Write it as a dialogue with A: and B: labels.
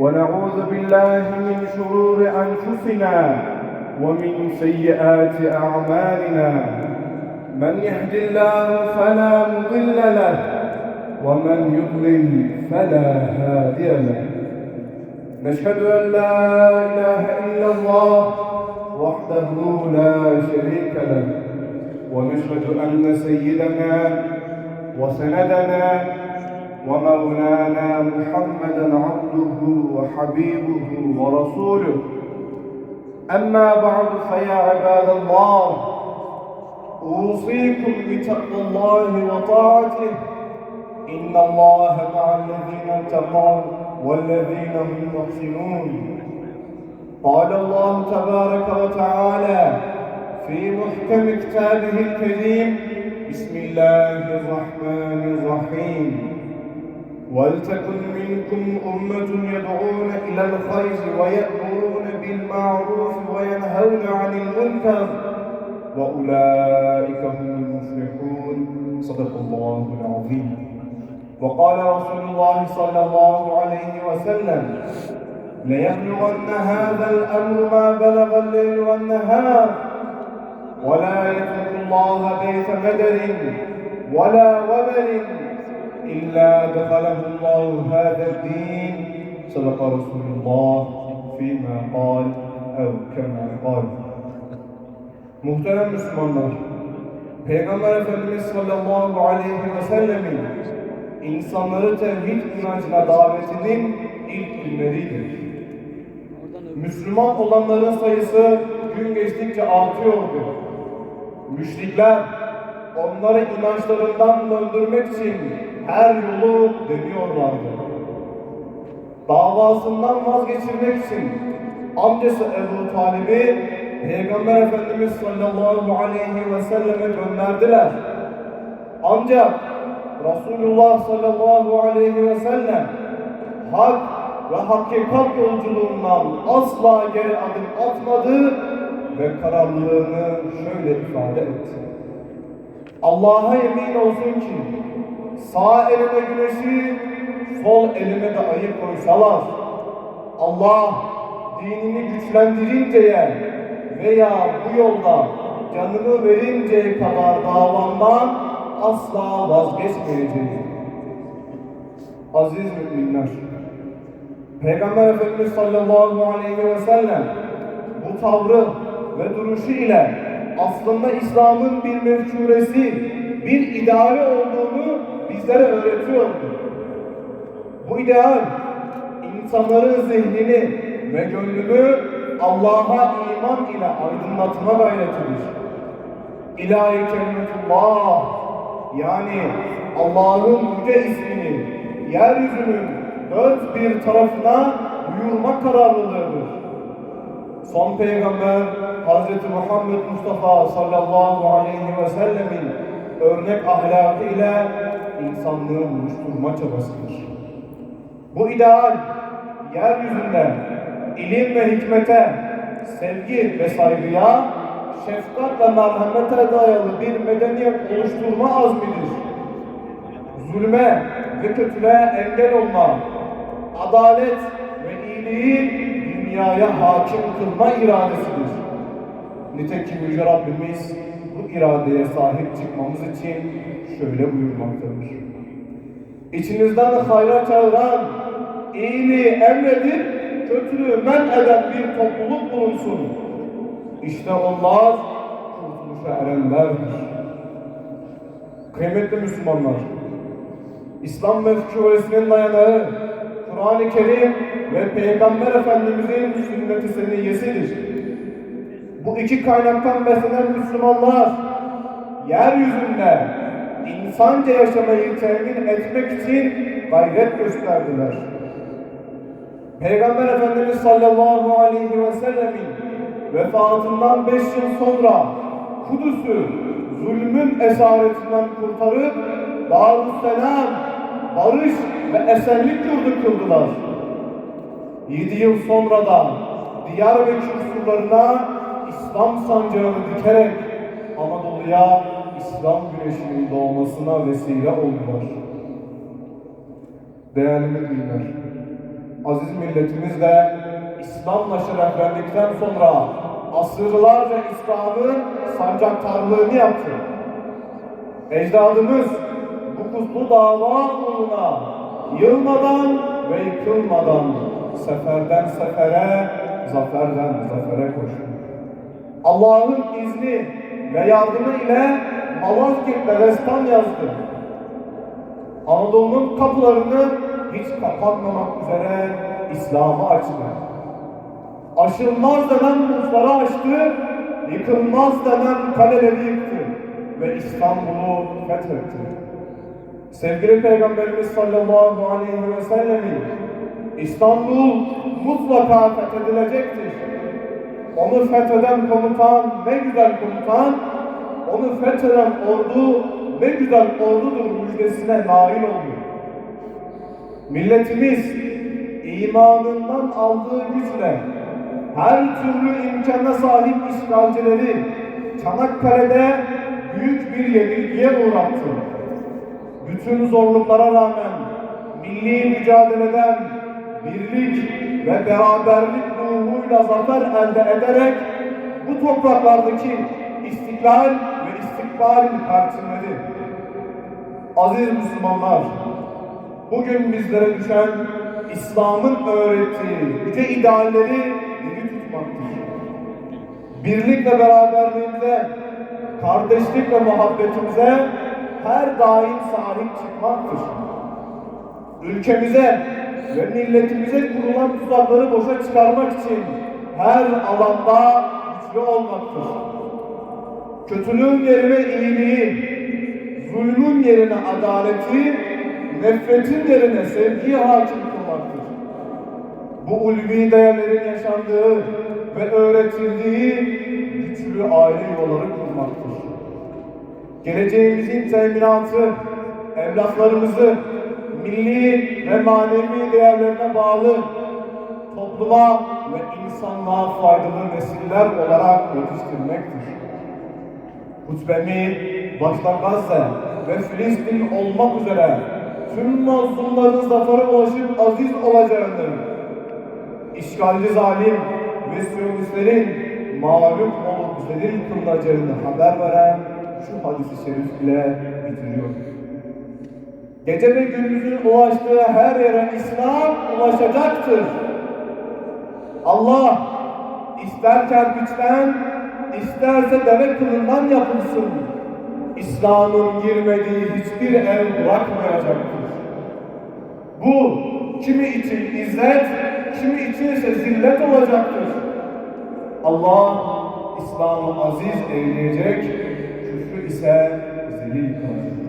A: ونعوذ بالله من شرور أنفسنا ومن سيئات أعمالنا. من يهد الله فلا مضل له ومن يضلل فلا هادي له. نشهد أن لا إله إلا الله وحده لا شريك له. ونشهد أن سيدنا وسندنا ومولانا محمدا عبده وحبيبه ورسوله. أما بعد فيا عباد الله أوصيكم بتقوى الله وطاعته. إن الله مع الذين اتقوا والذين هم محسنون. قال الله تبارك وتعالى في محكم كتابه الكريم بسم الله الرحمن الرحيم. ولتكن منكم أمة يدعون إلى الخير ويأمرون بالمعروف وينهون عن المنكر وأولئك هم المفلحون. صدق الله العظيم. وقال رسول الله صلى الله عليه وسلم ليبلغن هذا الأمر ما بلغ الليل والنهار ولا يترك الله بيت مدر ولا وبر إلا دخله الله هذا الدين صدق رسول الله فيما قال أو كما قال Muhterem Müslümanlar, Peygamber Efendimiz sallallahu aleyhi ve sellemin insanları tevhid inancına davetinin ilk günleridir. Müslüman olanların sayısı gün geçtikçe artıyordu. Müşrikler onları inançlarından döndürmek için her yolu deniyorlardı. Davasından vazgeçirmek için amcası Ebu Talib'i Peygamber Efendimiz sallallahu aleyhi ve selleme gönderdiler. Ancak Resulullah sallallahu aleyhi ve sellem hak ve hakikat yolculuğundan asla geri adım atmadı ve kararlılığını şöyle ifade etti. Allah'a yemin olsun ki sağ elime güneşi, sol elime de ayı koysalar Allah dinini güçlendirinceye veya bu yolda canımı verinceye kadar davamdan asla vazgeçmeyeceğim. Aziz müminler, Peygamber Efendimiz sallallahu aleyhi ve sellem bu tavrı ve duruşu ile aslında İslam'ın bir mefkuresi, bir ideali olduğunu bizlere öğretiyordu. Bu ideal insanların zihnini ve gönlünü Allah'a iman ile aydınlatma gayretidir. İlahi kelimetullah yani Allah'ın yüce ismini yeryüzünün dört bir tarafına duyurma kararlılığıdır. Son peygamber Hz. Muhammed Mustafa sallallahu aleyhi ve sellemin örnek ahlakı ile insanlığı buluşturma çabasıdır. Bu ideal yeryüzünde ilim ve hikmete, sevgi ve saygıya, şefkat ve merhamete dayalı bir medeniyet oluşturma azmidir. Zulme ve kötülüğe engel olma, adalet ve iyiliği dünyaya hakim kılma iradesidir. Nitekim Yüce Rabbimiz iradeye sahip çıkmamız için şöyle buyurmaktadır. İçinizden hayra çağıran, iyiliği emredip kötülüğü men eden bir topluluk bulunsun. İşte onlar kurtuluşa erenlerdir. Kıymetli Müslümanlar, İslam mefkuresinin dayanağı Kur'an-ı Kerim ve Peygamber Efendimizin sünnet-i seniyyesidir. Bu iki kaynaktan beslenen Müslümanlar yeryüzünde insanca yaşamayı temin etmek için gayret gösterdiler. Peygamber Efendimiz sallallahu aleyhi ve sellemin vefatından beş yıl sonra Kudüs'ü zulmün esaretinden kurtarıp Darüsselam, barış ve esenlik yurdu kıldılar. Yedi yıl sonra da Diyarbakır surlarına İslam sancağını dikerek Anadolu'ya İslam güneşinin doğmasına vesile oldular. Değerli müminler, aziz milletimiz de İslam'la şereflendikten sonra asırlarca İslam'ın sancaktarlığını yaptı. Ecdadımız bu kutlu dava uğruna yılmadan ve yıkılmadan seferden sefere, zaferden zafere koştu. Allah'ın izni ve yardımı ile Malazgirt'te destan yazdı. Anadolu'nun kapılarını hiç kapatmamak üzere İslam'a açtı. Aşılmaz denen buzları açtı, yıkılmaz denen kaleleri yıktı ve İstanbul'u fethetti. Sevgili Peygamberimiz sallallahu aleyhi ve sellemin İstanbul mutlaka fethedilecektir. Onu fetheden komutan ne güzel komutan, onu fetheden ordu ne güzel ordudur müjdesine nail oldu. Milletimiz imanından aldığı güçle her türlü imkana sahip işgalcileri Çanakkale'de büyük bir yenilgiye uğrattı. Bütün zorluklara rağmen milli mücadeleden birlik ve beraberlik ruhuyla zafer elde ederek bu topraklardaki istiklal ve istikbal parçaları. Aziz Müslümanlar, bugün bizlere düşen İslam'ın öğrettiği yüce idealleri diri tutmaktır. Birlik ve beraberliğimize, kardeşlik ve muhabbetimize her daim sahip çıkmaktır. Ülkemize ve milletimize kurulan tuzakları boşa çıkarmak için her alanda güçlü olmaktır. Kötülüğün yerine iyiliği, zulmün yerine adaleti, nefretin yerine sevgiyi hakim kılmaktır. Bu ulvi değerlerin yaşandığı ve öğretildiği güçlü aile yuvaları kurmaktır. Geleceğimizin teminatı, evlatlarımızı milli ve manevi değerlerine bağlı topluma ve insanlığa faydalı nesiller olarak yetiştirmektir. Hutbemi başta ve Filistin olmak üzere tüm mazlumların zafere ulaşıp aziz olacağını, işgalci zalim ve siyonistlerin mağlup olup zelil kılınacağını haber veren şu hadisi şerif ile bitiriyor. Gece ve gündüzün ulaştığı her yere İslam ulaşacaktır. Allah ister kerpiçten, isterse deve kılından yapılsın. İslam'ın girmediği hiçbir ev bırakmayacaktır. Bu kimi için izzet, kimi için ise zillet olacaktır. Allah İslam'ı aziz eyleyecek, küfrü ise zelil kalacak.